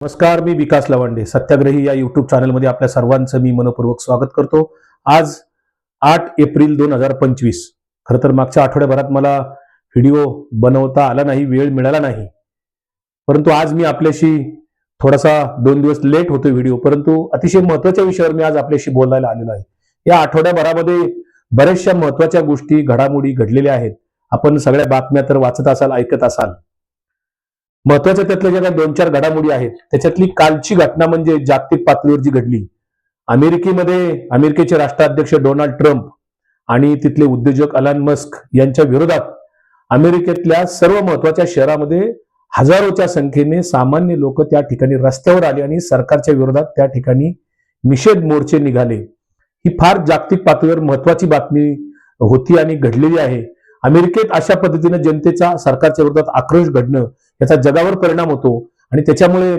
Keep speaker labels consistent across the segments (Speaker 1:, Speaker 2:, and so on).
Speaker 1: नमस्कार मी विकास लवांडे. सत्याग्रही या युट्यूब चॅनलमध्ये आपल्या सर्वांचं मी मनपूर्वक स्वागत करतो. आज आठ एप्रिल दोन हजार पंचवीस. खरं तर मागच्या आठवड्याभरात मला व्हिडिओ बनवता आला नाही वेळ मिळाला नाही. परंतु आज मी आपल्याशी थोडासा दोन दिवस लेट होतो व्हिडिओ परंतु अतिशय महत्त्वाच्या विषयावर मी आज आपल्याशी बोलायला आलेलो आहे. या आठवड्याभरामध्ये बऱ्याचशा महत्त्वाच्या गोष्टी घडामोडी घडलेल्या आहेत. आपण सगळ्या बातम्या तर वाचत असाल ऐकत असाल. महत्त्वाच्या त्यातल्या ज्या काही दोन चार घडामोडी आहेत त्याच्यातली कालची घटना म्हणजे जागतिक पातळीवर जी घडली अमेरिकेमध्ये अमेरिकेचे राष्ट्राध्यक्ष डोनाल्ड ट्रम्प आणि तिथले उद्योजक अलान मस्क यांच्या विरोधात अमेरिकेतल्या सर्व महत्त्वाच्या शहरामध्ये हजारोच्या संख्येने सामान्य लोक त्या ठिकाणी रस्त्यावर आले आणि सरकारच्या विरोधात त्या ठिकाणी निषेध मोर्चे निघाले. ही फार जागतिक पातळीवर महत्वाची बातमी होती आणि घडलेली आहे. अमेरिकेत अशा पद्धतीनं जनतेचा सरकारच्या विरोधात आक्रोश घडणं याचा जगावर परिणाम होतो. आणि त्याच्यामुळे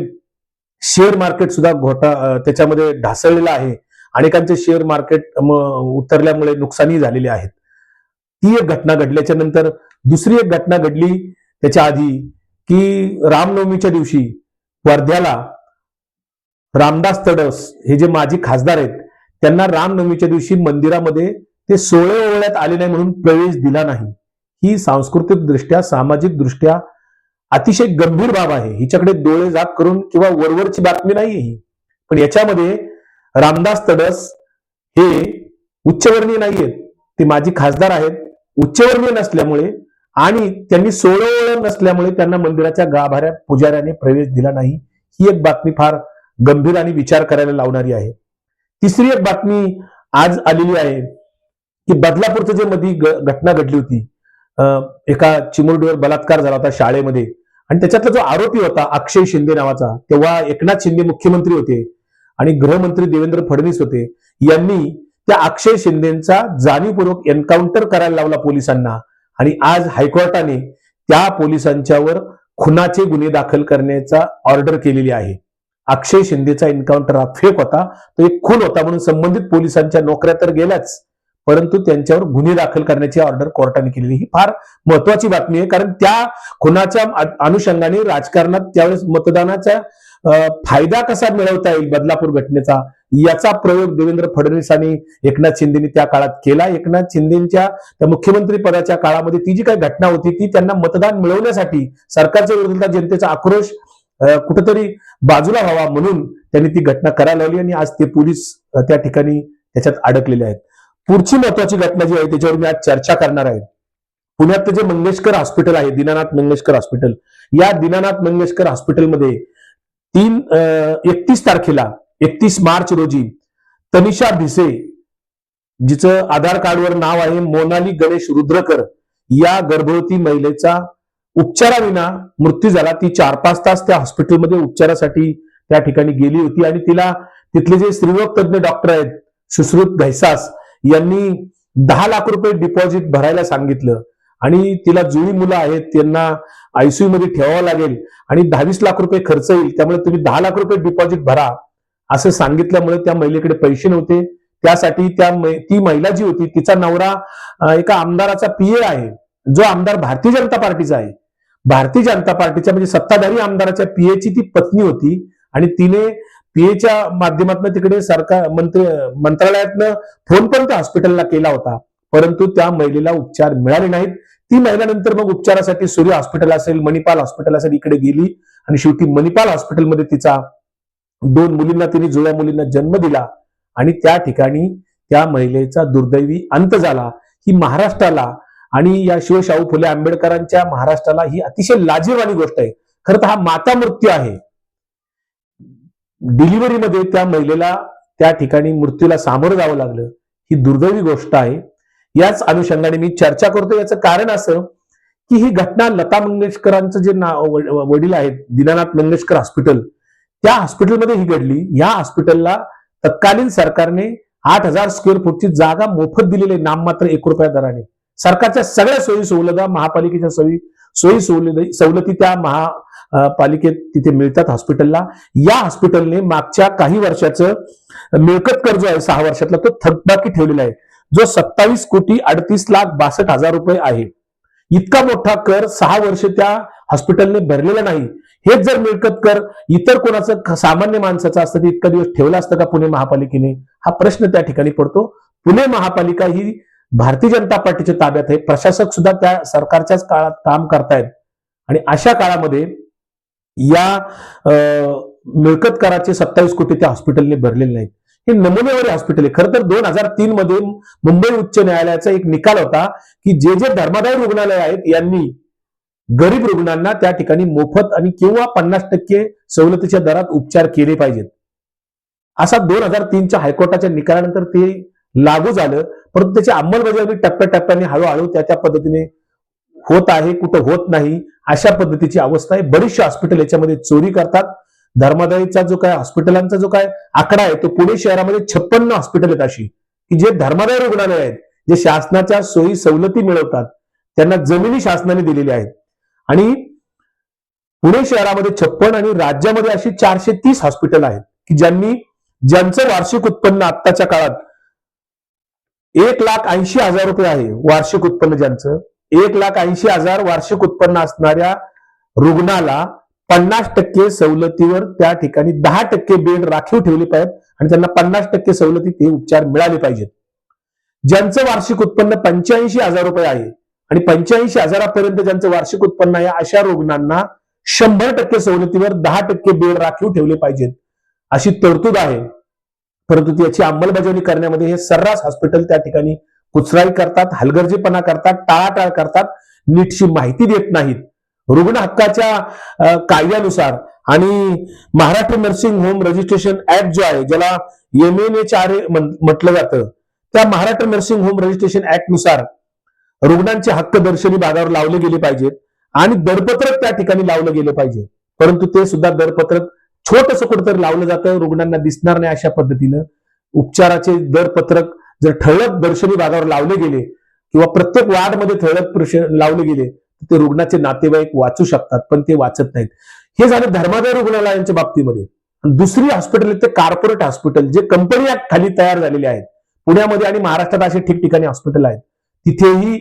Speaker 1: शेअर मार्केट सुद्धा घोटा त्याच्यामध्ये ढासळलेलं आहे. अनेकांचे शेअर मार्केट उतरल्यामुळे नुकसानही झालेले आहेत. ती एक घटना घडल्याच्या नंतर दुसरी एक घटना घडली त्याच्या आधी की रामनवमीच्या दिवशी वर्ध्याला रामदास तडस हे जे माजी खासदार आहेत त्यांना रामनवमीच्या दिवशी मंदिरामध्ये ते सोळे ओवळ्यात आले नाही म्हणून प्रवेश दिला नाही. ही सांस्कृतिक दृष्ट्या सामाजिक दृष्ट्या अतिशय गंभीर बाब आहे. हिच्याकडे डोळे जात करून किंवा वरवरची बातमी नाही ही. पण याच्यामध्ये रामदास तडस हे उच्चवर्णीय नाहीयेत ते माजी खासदार आहेत. उच्चवर्णीय नसल्यामुळे आणि त्यांनी सोळं नसल्यामुळे त्यांना मंदिराच्या गाभाऱ्या पुजाऱ्याने प्रवेश दिला नाही. ही एक बातमी फार गंभीर आणि विचार करायला लावणारी आहे. तिसरी एक बातमी आज आलेली आहे. की बदलापूरचं जे मध्ये घटना घडली होती एका चिमुरडीवर बलात्कार झाला होता शाळेमध्ये. आणि त्याच्यातला जो आरोपी होता अक्षय शिंदे नावाचा तेव्हा एकनाथ शिंदे मुख्यमंत्री होते आणि गृहमंत्री देवेंद्र फडणवीस होते यांनी त्या अक्षय शिंदेचा जाणीवपूर्वक एन्काउंटर करायला लावला पोलिसांना. आणि आज हायकोर्टाने त्या पोलिसांच्यावर खुनाचे गुन्हे दाखल करण्याचा ऑर्डर केलेली आहे. अक्षय शिंदेचा एन्काउंटर हा फेक होता तो एक खून होता म्हणून संबंधित पोलिसांच्या नोकऱ्या तर गेल्याच परंतु त्यांच्यावर गुन्हे दाखल करण्याची ऑर्डर कोर्टाने केलेली ही फार महत्वाची बातमी आहे. कारण त्या खुनाच्या अनुषंगाने राजकारणात त्यावेळेस मतदानाचा फायदा कसा मिळवता येईल बदलापूर घटनेचा याचा प्रयोग देवेंद्र फडणवीस आणि एकनाथ शिंदेनी त्या काळात केला. एकनाथ शिंदेच्या त्या मुख्यमंत्री पदाच्या काळामध्ये ती जी काही घटना होती ती त्यांना मतदान मिळवण्यासाठी सरकारच्या विरोधात जनतेचा आक्रोश कुठेतरी बाजूला व्हावा म्हणून त्यांनी ती घटना करायला लावली आणि आज ते पोलीस त्या ठिकाणी त्याच्यात अडकलेले आहेत. पुढची महत्वाची घटना जी आहे त्याच्यावर मी आज चर्चा करणार आहे. पुण्यात जे मंगेशकर हॉस्पिटल आहे दीनानाथ मंगेशकर हॉस्पिटल या दीनानाथ मंगेशकर हॉस्पिटलमध्ये तीन एकतीस तारखेला एकतीस मार्च रोजी तनिषा भिसे जिचं आधार कार्डवर नाव आहे मोनाली गणेश रुद्रकर या गर्भवती महिलेचा उपचाराविना मृत्यू झाला. ती चार पाच तास त्या हॉस्पिटलमध्ये उपचारासाठी त्या ठिकाणी गेली होती आणि तिला तिथले जे स्त्रीरोग तज्ञ डॉक्टर आहेत सुश्रुत घैसास यांनी दहा लाख रुपये डिपॉझिट भरायला सांगितलं. आणि तिला जुळी मुलं आहेत त्यांना आयसीयू मध्ये ठेवावं लागेल आणि दहावीस लाख रुपये खर्च येईल त्यामुळे तुम्ही दहा लाख रुपये डिपॉझिट भरा असं सांगितल्यामुळे त्या महिलेकडे पैसे नव्हते. त्यासाठी त्या ती महिला जी होती तिचा नवरा एका आमदाराचा पीए आहे. जो आमदार भारतीय जनता पार्टीचा आहे. भारतीय जनता पार्टीच्या म्हणजे सत्ताधारी आमदाराच्या पीएची ती पत्नी होती आणि तिने पीएच्या माध्यमातून तिकडे सरकार मंत्री मंत्रालयातनं फोन पण त्या हॉस्पिटलला केला होता. परंतु त्या महिलेला उपचार मिळाले नाहीत. ती महिला नंतर मग उपचारासाठी सूर्य हॉस्पिटल असेल मणिपाल हॉस्पिटल असेल इकडे गेली. आणि शेवटी मणिपाल हॉस्पिटलमध्ये तिचा दोन मुलींना तिने जुळ्या मुलींना जन्म दिला. आणि त्या ठिकाणी त्या महिलेचा दुर्दैवी अंत झाला. ही महाराष्ट्राला आणि या शिवशाहू फुले आंबेडकरांच्या महाराष्ट्राला ही अतिशय लाजीरवाणी गोष्ट आहे. खरं तर हा माता मृत्यू आहे. डिलिव्हरीमध्ये त्या महिलेला त्या ठिकाणी मृत्यूला सामोरं जावं लागलं ही दुर्दैवी गोष्ट आहे. याच अनुषंगाने मी चर्चा करतो. याचं कारण असं की ही घटना लता मंगेशकरांचं जे नाव वडील आहेत दीनानाथ मंगेशकर हॉस्पिटल त्या हॉस्पिटलमध्ये ही घडली. या हॉस्पिटलला तत्कालीन सरकारने आठ हजार स्क्वेअर फूटची जागा मोफत दिलेली नाममात्र एक रुपया दराने. सरकारच्या सगळ्या सोयी सुविधा महापालिकेच्या सोयी सोयी सवलती सवलती त्या महापालिकेत तिथे मिळतात हॉस्पिटलला. या हॉस्पिटलने मागच्या काही वर्षाचं मिळकत कर जो आहे सहा वर्षातला तो थकबाकी ठेवलेला आहे. जो सत्तावीस कोटी अडतीस लाख बासष्ट हजार रुपये आहे. इतका मोठा कर सहा वर्ष त्या हॉस्पिटलने भरलेला नाही. हेच जर मिळकत कर इतर कोणाचं सामान्य माणसाचं असतं ते इतका दिवस ठेवलं असतं का पुणे महापालिकेने? हा प्रश्न त्या ठिकाणी पडतो. पुणे महापालिका ही भारतीय जनता पार्टीच्या ताब्यात आहे. प्रशासक सुद्धा त्या सरकारच्याच काळात काम करतायत. आणि अशा काळामध्ये या अं, मिळकत कराचे सत्तावीस कोटी त्या हॉस्पिटलने भरलेले नाहीत. हे नमुनेवारी हॉस्पिटल आहे. खरं तर दोन हजार तीन मध्ये मुंबई उच्च न्यायालयाचा एक निकाल होता की जे जे धर्मादाय रुग्णालय आहेत यांनी गरीब रुग्णांना त्या ठिकाणी मोफत आणि किंवा पन्नास टक्के सवलतीच्या दरात उपचार केले पाहिजेत. असा दोन हजार तीनच्या हायकोर्टाच्या निकालानंतर ते लागू झालं. परंतु त्याची अंमलबजावणी टप्प्याटप्प्याने हळूहळू त्या त्या पद्धतीने होत आहे कुठं होत नाही अशा पद्धतीची अवस्था आहे. बरीचशी हॉस्पिटल याच्यामध्ये चोरी करतात. धर्मादायीचा जो काय हॉस्पिटलांचा जो काय आकडा आहे तो पुणे शहरामध्ये छप्पन्न हॉस्पिटल आहेत अशी. की जे धर्मादाय रुग्णालय आहेत जे शासनाच्या सोयी सवलती मिळवतात त्यांना जमिनी शासनाने दिलेल्या आहेत. आणि पुणे शहरामध्ये छप्पन आणि राज्यामध्ये अशी चारशे तीस हॉस्पिटल आहेत की ज्यांनी ज्यांचं वार्षिक उत्पन्न आत्ताच्या काळात एक लाख ऐंशी हजार रुपये आहे वार्षिक उत्पन्न ज्यांचं. एक लाख ऐंशी हजार वार्षिक उत्पन्न असणाऱ्या रुग्णाला पन्नास टक्के सवलतीवर त्या ठिकाणी दहा टक्के बेड राखीव ठेवले पाहिजेत आणि त्यांना पन्नास टक्के सवलती ते उपचार मिळाले पाहिजेत. ज्यांचं वार्षिक उत्पन्न पंच्याऐंशी हजार रुपये आहे आणि पंच्याऐंशी हजारापर्यंत ज्यांचं वार्षिक उत्पन्न आहे अशा रुग्णांना शंभर टक्के सवलतीवर दहा टक्के बेड राखीव ठेवले पाहिजेत. अशी तरतूद आहे. परंतु त्याची अंमलबजावणी करण्यामध्ये हे सर्रास हॉस्पिटल त्या ठिकाणी कुचराई करतात हलगर्जीपणा करतात टाळाटाळ करतात. नीटशी माहिती देत नाहीत. रुग्ण हक्काच्या कायद्यानुसार आणि Maharashtra nursing home registration act जो आहे ज्याला M N H R A म्हटलं जातं त्या महाराष्ट्र नर्सिंग होम रजिस्ट्रेशन ऍक्टनुसार रुग्णांचे हक्क दर्शनी भागावर लावले गेले पाहिजेत आणि दरपत्रक त्या ठिकाणी लावलं गेलं पाहिजे. परंतु ते सुद्धा दरपत्रक छोटस कुठंतरी लावलं जातं. रुग्णांना दिसणार नाही अशा पद्धतीनं. उपचाराचे दरपत्रक जर ठळक दर्शनी भागावर लावले गेले किंवा प्रत्येक वार्डमध्ये ठळक लावले गेले तर ते रुग्णाचे नातेवाईक वाचू शकतात पण ते वाचत नाहीत. हे झालं धर्मादाय रुग्णालयांच्या बाबतीमध्ये. दुसरी हॉस्पिटल ते कॉर्पोरेट हॉस्पिटल जे कंपनी खाली तयार झालेले आहेत. पुण्यामध्ये आणि महाराष्ट्रात असे ठिकठिकाणी हॉस्पिटल आहेत. तिथेही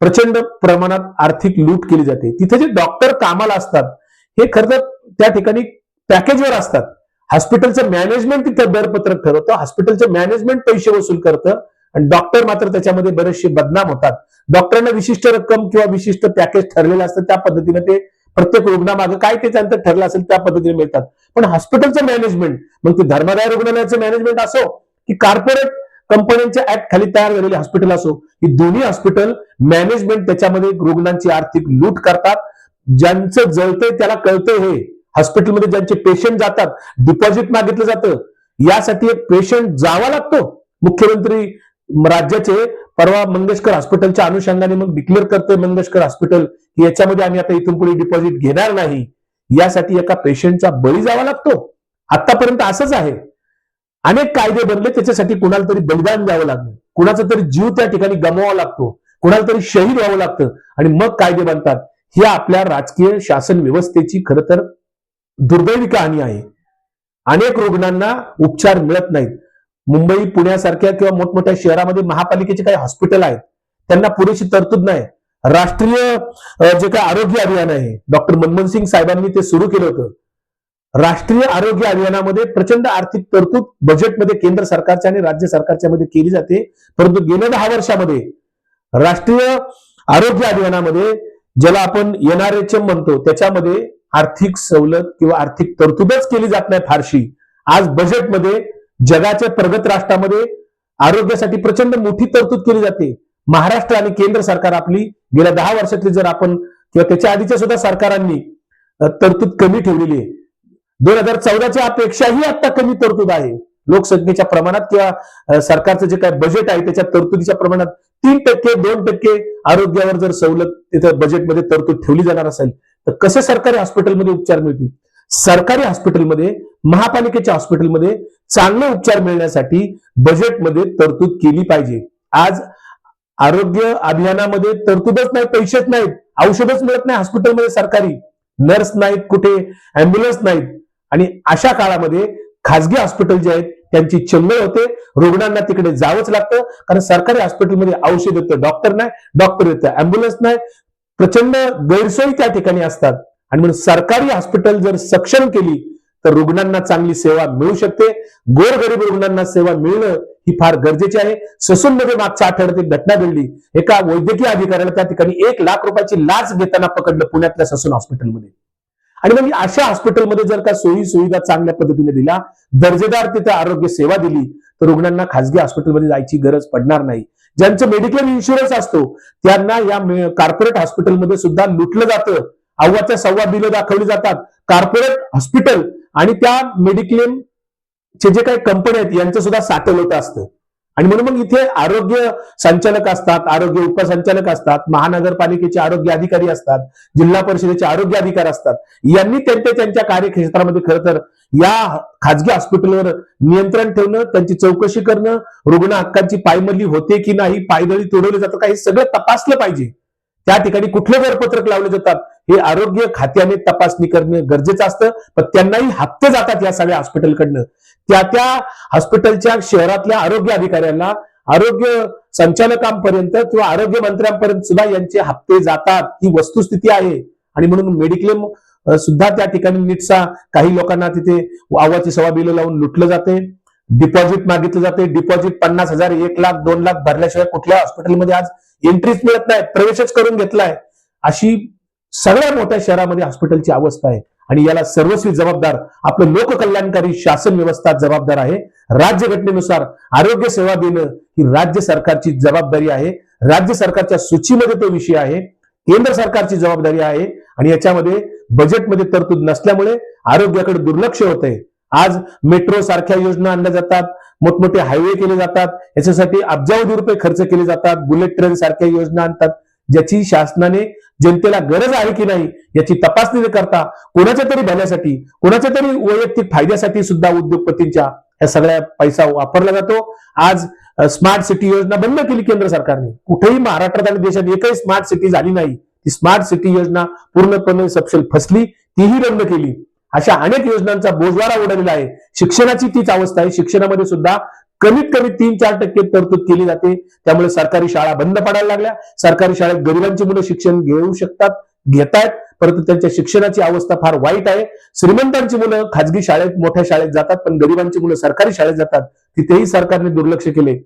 Speaker 1: प्रचंड प्रमाणात आर्थिक लूट केली जाते. तिथे जे डॉक्टर कामाला असतात हे खरं तर त्या ठिकाणी पॅकेजवर असतात. हॉस्पिटलचं मॅनेजमेंट तिथं दरपत्रक ठरवतं हॉस्पिटलचं मॅनेजमेंट पैसे वसूल करतं आणि डॉक्टर मात्र त्याच्यामध्ये बरेचसे बदनाम होतात. डॉक्टरांना विशिष्ट रक्कम किंवा विशिष्ट पॅकेज ठरलेलं असतं त्या पद्धतीने ते प्रत्येक रुग्णामागे काय ते त्यांचं ठरलं असेल त्या पद्धतीने मिळतात. पण हॉस्पिटलचं मॅनेजमेंट मग ते धर्मादाय रुग्णालयाचं मॅनेजमेंट असो की कॉर्पोरेट कंपन्यांच्या ऍक्ट खाली तयार झालेले हॉस्पिटल असो ही दोन्ही हॉस्पिटल मॅनेजमेंट त्याच्यामध्ये रुग्णांची आर्थिक लूट करतात. ज्यांचं जळतंय त्याला कळतंय हे. हॉस्पिटलमध्ये ज्यांचे पेशंट जातात डिपॉझिट मागितलं जातं यासाठी एक पेशंट जावा लागतो. मुख्यमंत्री राज्याचे परवा मंगेशकर हॉस्पिटलच्या अनुषंगाने मग डिक्लेअर करतोय मंगेशकर हॉस्पिटल की याच्यामध्ये आम्ही आता इथून पुढे डिपॉझिट घेणार नाही. यासाठी एका पेशंटचा बळी जावा लागतो. आतापर्यंत असंच आहे. अनेक कायदे बनले त्याच्यासाठी कुणाला तरी बलिदान द्यावं लागलं कुणाचा तरी जीव त्या ठिकाणी गमवावा लागतो. कुणाला तरी शहीद व्हावं लागतं. आणि मग कायदे बनतात. ही आपल्या राजकीय शासन व्यवस्थेची खरं तर दुर्दैवी कहाणी आहे. अनेक रुग्णांना उपचार मिळत नाहीत. मुंबई पुण्यासारख्या किंवा मोठमोठ्या शहरामध्ये महापालिकेचे काही हॉस्पिटल आहेत. त्यांना पुरेशी तरतूद नाही. राष्ट्रीय जे काही आरोग्य अभियान आहे डॉक्टर मनमोहन सिंग साहेबांनी ते सुरू केलं होतं. राष्ट्रीय आरोग्य अभियानामध्ये प्रचंड आर्थिक तरतूद बजेटमध्ये केंद्र सरकारच्या आणि राज्य सरकारच्या मध्ये केली जाते. परंतु गेल्या दहा वर्षामध्ये राष्ट्रीय आरोग्य अभियानामध्ये ज्याला आपण एनआरएचएम म्हणतो त्याच्यामध्ये आर्थिक सवलत किंवा आर्थिक तरतूदच केली जात नाही फारशी. आज बजेटमध्ये जगाच्या प्रगत राष्ट्रामध्ये आरोग्यासाठी प्रचंड मोठी तरतूद केली जाते. महाराष्ट्र आणि केंद्र सरकार आपली गेल्या दहा वर्षातली जर आपण किंवा त्याच्या आधीच्या सुद्धा सरकारांनी तरतूद कमी ठेवलेली आहे. दोन हजार चौदाच्या अपेक्षाही आता कमी तरतूद आहे. लोकसंख्येच्या प्रमाणात किंवा सरकारचं जे काय बजेट आहे त्याच्या तरतुदीच्या प्रमाणात तीन टक्के दोन टक्के आरोग्यावर जर सवलत तिथं बजेटमध्ये तरतूद ठेवली जाणार असेल तर कसे सरकारी हॉस्पिटलमध्ये उपचार मिळतील? सरकारी हॉस्पिटलमध्ये महापालिकेच्या हॉस्पिटलमध्ये चांगले उपचार मिळण्यासाठी बजेटमध्ये तरतूद केली पाहिजे. आज आरोग्य अभियानामध्ये तरतूदच नाही पैसेच नाहीत औषधच मिळत नाही हॉस्पिटलमध्ये सरकारी. नर्स नाहीत कुठे अँब्युलन्स नाहीत. आणि अशा काळामध्ये खासगी हॉस्पिटल जे आहेत त्यांची चंगळ होते. रुग्णांना तिकडे जावंच लागतं. कारण सरकारी हॉस्पिटलमध्ये औषध येतं डॉक्टर नाही डॉक्टर येतं अँब्युलन्स नाही. प्रचंड गैरसोयी त्या ठिकाणी असतात. आणि म्हणून सरकारी हॉस्पिटल जर सक्षम केली तर रुग्णांना चांगली सेवा मिळू शकते. गोरगरीब रुग्णांना सेवा मिळणं ही फार गरजेची आहे. ससूनमध्ये मागच्या आठवड्यात एक घटना घडली. एका वैद्यकीय अधिकाऱ्याला त्या ठिकाणी एक लाख रुपयाची लाच घेताना पकडलं पुण्यातल्या ससून हॉस्पिटलमध्ये आणि म्हणजे अशा हॉस्पिटलमध्ये जर का सोयी सुविधा चांगल्या पद्धतीने दिल्या दर्जेदार तिथे आरोग्य सेवा दिली तर रुग्णांना खासगी हॉस्पिटलमध्ये जायची गरज पडणार नाही. ज्यांचं मेडिक्लेम इन्शुरन्स असतो त्यांना या कॉर्पोरेट हॉस्पिटलमध्ये सुद्धा लुटलं जातं. अव्वाच्या सव्वा बिलं दाखवली जातात. कॉर्पोरेट हॉस्पिटल आणि त्या मेडिक्लेम चे जे काही कंपन्या आहेत यांचं सुद्धा साठवलं होतं असतं. आणि म्हणून मग इथे आरोग्य संचालक असतात आरोग्य उपसंचालक असतात महानगरपालिकेचे आरोग्य अधिकारी असतात जिल्हा परिषदेचे आरोग्य अधिकारी असतात. यांनी त्यांच्या त्यांच्या कार्यक्षेत्रामध्ये खरं तर या खाजगी हॉस्पिटलवर नियंत्रण ठेवणं त्यांची चौकशी करणं रुग्ण हक्कांची पायमल्ली होते की नाही पायदळी तोडवली जातं का हे सगळं तपासलं पाहिजे. त्या ठिकाणी कुठले दरपत्रक लावले जातात? हे आरोग्य खात्याने तपासणी करणं गरजेचं असतं. पण त्यांनाही हप्ते जातात या सगळ्या हॉस्पिटलकडनं. त्या त्या हॉस्पिटलच्या शहरातल्या आरोग्य अधिकाऱ्यांना आरोग्य संचालकांपर्यंत किंवा आरोग्य मंत्र्यांपर्यंत सुद्धा यांचे हप्ते जातात. ही वस्तुस्थिती आहे. आणि म्हणून मेडिक्लेम सुद्धा त्या ठिकाणी नीटसा काही लोकांना तिथे आवाची सवा बिलं लावून लुटलं जाते. डिपॉझिट मागितलं जाते. डिपॉझिट पन्नास हजार एक लाख दोन लाख भरल्याशिवाय कुठल्या हॉस्पिटलमध्ये आज एंट्रीच मिळत नाही प्रवेशच करून घेतलाय. अशी सगळ्या मोठ्या शहरामध्ये हॉस्पिटलची अवस्था आहे. आणि याला सर्वस्वी जबाबदार आपलं लोककल्याणकारी शासन व्यवस्था जबाबदार आहे. राज्यघटनेनुसार आरोग्य सेवा देणं ही राज्य सरकारची जबाबदारी आहे. राज्य सरकारच्या सूचीमध्ये तो विषय आहे. केंद्र सरकारची जबाबदारी आहे. आणि याच्यामध्ये बजेटमध्ये तरतूद नसल्यामुळे आरोग्याकडे दुर्लक्ष होत आहे. आज मेट्रो सारख्या योजना आणल्या जातात. मोठमोठे हायवे केले जातात. याच्यासाठी अब्जावधी रुपये खर्च केले जातात. बुलेट ट्रेन सारख्या योजना आणतात. ज्याची शासनाने जनतेला गरज आहे की नाही याची तपासणी न करता कोणाच्या तरी भल्यासाठी कोणाच्या तरी वैयक्तिक फायद्यासाठी सुद्धा उद्योगपतींच्या या सगळ्या पैसा वापरला जातो. आज स्मार्ट सिटी योजना बंद केली केंद्र सरकारने. कुठेही महाराष्ट्रात आणि देशात एकही स्मार्ट सिटी झाली नाही. ती स्मार्ट सिटी योजना पूर्णपणे सपशेल फसली तीही बंद केली. अशा अनेक योजनांचा बोजवारा उडालेला आहे. शिक्षणाची तीच अवस्था आहे. शिक्षणामध्ये सुद्धा कमीत कमी तीन चार टक्के तरतूद केली जाते. त्यामुळे सरकारी शाळा बंद पडायला लागल्या. सरकारी शाळेत गरिबांची मुलं शिक्षण घेऊ शकतात घेतायत परंतु त्यांच्या शिक्षणाची अवस्था फार वाईट आहे. श्रीमंतांची मुलं खाजगी शाळेत मोठ्या शाळेत जातात पण गरिबांची मुलं सरकारी शाळेत जातात. तिथेही सरकारने दुर्लक्ष केले.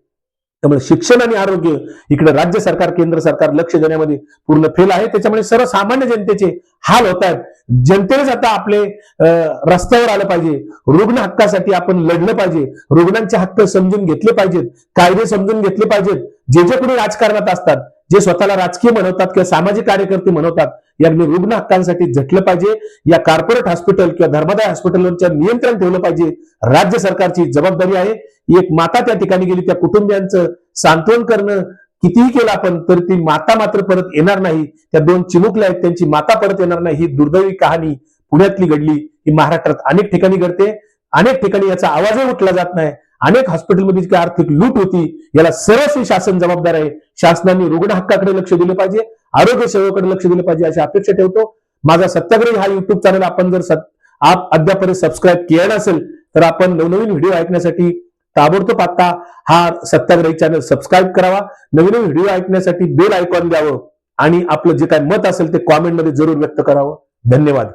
Speaker 1: त्यामुळे शिक्षण आणि आरोग्य इकडे राज्य सरकार केंद्र सरकार लक्ष देण्यामध्ये पूर्ण फेल आहे. त्याच्यामुळे सर्वसामान्य जनतेचे हाल होत आहेत. जनतेनेच आता आपले अं, रस्त्यावर आलं पाहिजे. रुग्ण हक्कासाठी आपण लढलं पाहिजे. रुग्णांचे हक्क समजून घेतले पाहिजेत. कायदे समजून घेतले पाहिजेत. जे जे कोणी राजकारणात असतात जे स्वतःला राजकीय म्हणवतात किंवा सामाजिक कार्यकर्ते म्हणवतात यांनी रुग्ण हक्कांसाठी झटलं पाहिजे. या कॉर्पोरेट हॉस्पिटल किंवा धर्मादाय हॉस्पिटलवरच्या नियंत्रण ठेवलं पाहिजे. राज्य सरकारची जबाबदारी आहे. एक माता त्या ठिकाणी गेली त्या कुटुंबियांचं सांत्वन करणं कितीही केलं आपण तर ती माता मात्र परत येणार नाही. त्या दोन चिमुकल्या आहेत त्यांची माता परत येणार नाही. ही दुर्दैवी कहाणी पुण्यातली घडली. ही महाराष्ट्रात अनेक ठिकाणी घडते. अनेक ठिकाणी याचा आवाजही उठला जात नाही. अनेक हॉस्पिटलमध्ये जी आर्थिक लूट होती. याला सर्वस्वी शासन जबाबदार आहे. शासनाने रुग्ण हक्काकडे लक्ष दिलं पाहिजे. आरोग्य सेवेकडे लक्ष दिलं पाहिजे अशी अपेक्षा ठेवतो. माझा सत्याग्रही हा युट्यूब चॅनल आपण जर सत- आप अद्यापर्यंत सबस्क्राईब केला नसेल तर आपण नवनवीन व्हिडिओ ऐकण्यासाठी ताबडतोब आता हा सत्याग्रही चॅनल सबस्क्राईब करावा. नवीन नवीन व्हिडिओ ऐकण्यासाठी बेल आयकॉन द्यावं आणि आपलं जे काय मत असेल ते कॉमेंटमध्ये जरूर व्यक्त करावं. धन्यवाद.